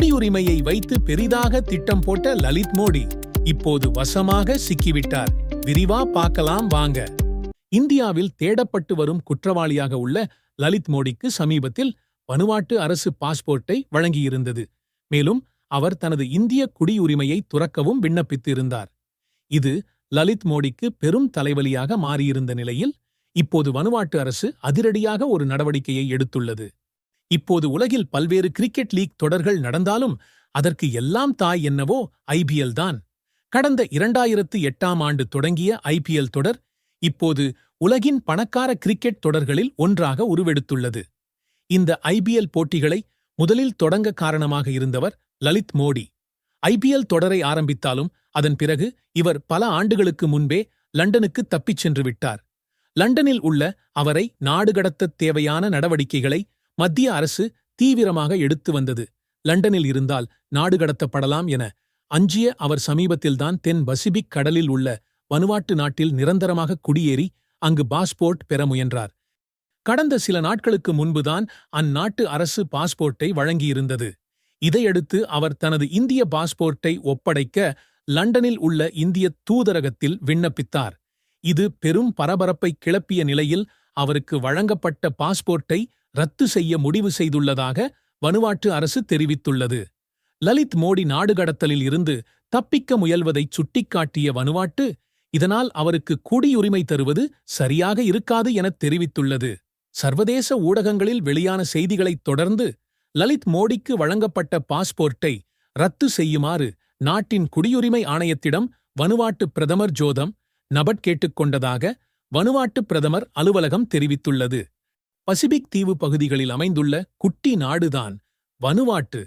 குடியுரிமையை வைத்து பெரிதாக திட்டம் போட்ட லலித் மோடி இப்போது வசமாக சிக்கிவிட்டார். விரிவா பார்க்கலாம் வாங்க. இந்தியாவில் தேடப்பட்டு வரும் குற்றவாளியாக உள்ள லலித் மோடிக்கு சமீபத்தில் வனுவாட்டு அரசு பாஸ்போர்ட்டை வழங்கியிருந்தது. மேலும் அவர் தனது இந்திய குடியுரிமையை துறக்கவும் விண்ணப்பித்திருந்தார். இது லலித் மோடிக்கு பெரும் தலைவலியாக மாறியிருந்த நிலையில் இப்போது வனுவாட்டு அரசு அதிரடியாக ஒரு நடவடிக்கையை எடுத்துள்ளது. இப்போது உலகில் பல்வேறு கிரிக்கெட் லீக் தொடர்கள் நடந்தாலும் அதற்கு எல்லாம் தாய் என்னவோ ஐபிஎல் தான். கடந்த இரண்டாயிரத்து எட்டாம் ஆண்டு தொடங்கிய ஐபிஎல் தொடர் இப்போது உலகின் பணக்கார கிரிக்கெட் தொடர்களில் ஒன்றாக உருவெடுத்துள்ளது. இந்த ஐபிஎல் போட்டிகளை முதலில் தொடங்க காரணமாக இருந்தவர் லலித் மோடி. ஐபிஎல் தொடரை ஆரம்பித்தாலும் அதன் பிறகு இவர் பல ஆண்டுகளுக்கு முன்பே லண்டனுக்கு தப்பிச் சென்று விட்டார். லண்டனில் உள்ள அவரை நாடு கடத்தத் தேவையான நடவடிக்கைகளை மத்திய அரசு தீவிரமாக எடுத்து வந்தது. லண்டனில் இருந்தால் நாடு கடத்தப்படலாம் என அஞ்சிய அவர் சமீபத்தில்தான் தென் பசிபிக் கடலில் உள்ள வனுவாட்டு நாட்டில் நிரந்தரமாக குடியேறி அங்கு பாஸ்போர்ட் பெற முயன்றார். கடந்த சில நாட்களுக்கு முன்புதான் அந்நாட்டு அரசு பாஸ்போர்ட்டை வழங்கியிருந்தது. இதையடுத்து அவர் தனது இந்திய பாஸ்போர்ட்டை ஒப்படைக்க லண்டனில் உள்ள இந்திய தூதரகத்தில் விண்ணப்பித்தார். இது பெரும் பரபரப்பை கிளப்பிய நிலையில் அவருக்கு வழங்கப்பட்ட பாஸ்போர்ட்டை ரத்து செய்ய முடிவு செய்துள்ளதாக வனுவாட்டு அரசு தெரிவித்துள்ளது. லலித் மோடி நாடு கடத்தலில் இருந்து தப்பிக்க முயல்வதைச் சுட்டிக்காட்டிய வனுவாட்டு இதனால் அவருக்கு குடியுரிமை தருவது சரியாக இருக்காது எனத் தெரிவித்துள்ளது. சர்வதேச ஊடகங்களில் வெளியான செய்திகளைத் தொடர்ந்து லலித் மோடிக்கு வழங்கப்பட்ட பாஸ்போர்ட்டை ரத்து செய்யுமாறு நாட்டின் குடியுரிமை ஆணையத்திடம் வனுவாட்டு பிரதமர் ஜோதம் நபட் கேட்டுக்கொண்டதாக வனுவாட்டு பிரதமர் அலுவலகம் தெரிவித்துள்ளது. பசிபிக் தீவு பகுதிகளில் அமைந்துள்ள குட்டி நாடுதான் வனுவாட்டு.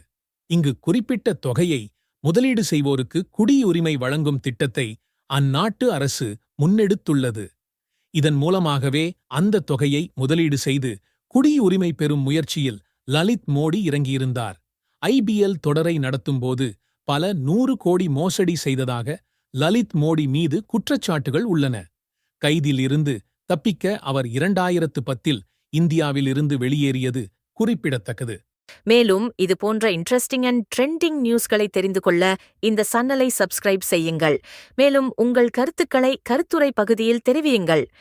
இங்கு குறிப்பிட்ட தொகையை முதலீடு செய்வோருக்கு குடியுரிமை வழங்கும் திட்டத்தை அந்நாட்டு அரசு முன்னெடுத்துள்ளது. இதன் மூலமாகவே அந்த தொகையை முதலீடு செய்து குடியுரிமை பெறும் முயற்சியில் லலித் மோடி இறங்கியிருந்தார். ஐபிஎல் தொடரை நடத்தும்போது பல நூறு கோடி மோசடி செய்ததாக லலித் மோடி மீது குற்றச்சாட்டுகள் உள்ளன. கைதில் இருந்து தப்பிக்க அவர் இரண்டாயிரத்து பத்தில் இந்தியாவிலிருந்து வெளியேறியது குறிப்பிடத்தக்கது. மேலும் இது போன்ற இன்ட்ரெஸ்டிங் அண்ட் ட்ரெண்டிங் நியூஸ்களை தெரிந்து கொள்ள இந்த சன்னலை சப்ஸ்கிரைப் செய்யுங்கள். மேலும் உங்கள் கருத்துக்களை கருத்துரை பகுதியில் தெரிவியுங்கள்.